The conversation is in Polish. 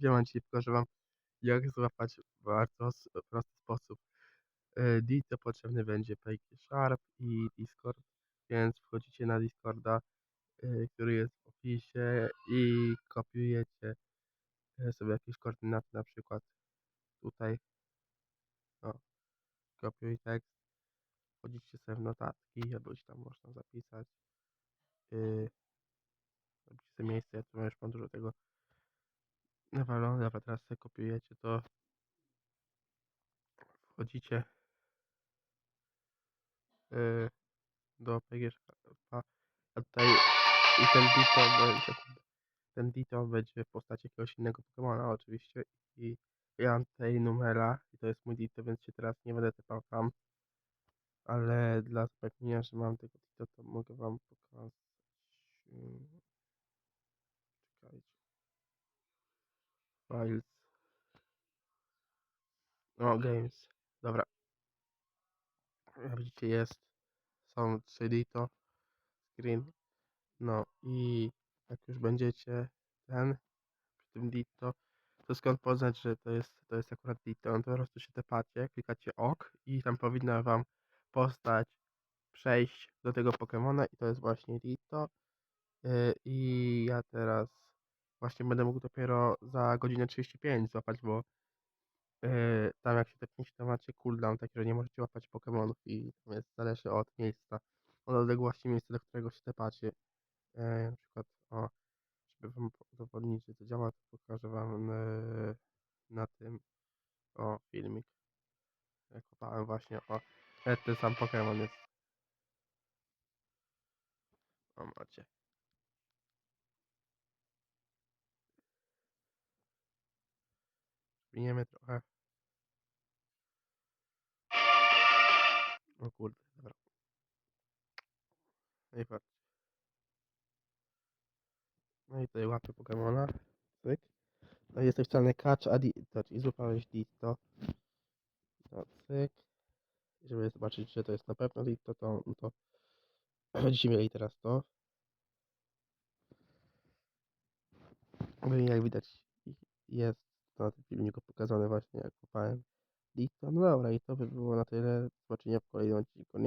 Dzisiaj pokażę wam jak złapać w bardzo prosty sposób. E, Dito potrzebny będzie PG Sharp i Discord, więc wchodzicie na Discorda, e, który jest w opisie i kopiujecie e, sobie jakieś koordynaty, na przykład tutaj, o, kopiuj tekst, wchodzicie sobie w notatki, albo gdzieś tam można zapisać, yy, robicie sobie miejsce, ja tu już mam dużo tego nawalone, dobra, teraz sobie kopiujecie to, wchodzicie yy, do PG a tutaj i ten Dito będzie, ten Dito będzie w postaci jakiegoś innego Pokemona oczywiście. I ja mam tutaj numera i to jest mój Dito, więc się teraz nie będę typał tam, ale dla zapewnienia, że mam tego Dito, to mogę wam pokazać, yy, czekajcie, files, no games, dobra, jak widzicie jest, są 3 Dito, screen, no i jak już będziecie ten, przy tym Ditto, to skąd poznać, że to jest, to jest akurat Ditto? No to po prostu się tepacie, klikacie OK i tam powinna wam postać przejść do tego Pokemona i to jest właśnie Ditto. Yy, I ja teraz właśnie będę mógł dopiero za godzinę 35 złapać, bo yy, tam jak się tepniecie, to macie cooldown taki, że nie możecie łapać Pokemonów i tam jest, zależy od miejsca, od odległości miejsca, do którego się tepacie. Yy, na przykład, o, żeby wam udowodnić, że to działa, to pokażę wam yy, na tym, o, filmik. Jak kopałem właśnie, o, ten sam Pokémon jest. O, macie. Zwiniemy trochę. O kurde, dobra. No i patrzcie. No i tutaj łapy Pokemona. Cyk. No i jest napisane catch a Ditto, czyli złapałeś Ditto. No cyk. Żeby zobaczyć, że to jest na pewno Ditto, to, no to będziecie mieli teraz to. No i jak widać jest na tym filmiku pokazane właśnie jak kopałem Ditto. No dobra i to by było na tyle. Zobaczenia w kolejnym odcinku.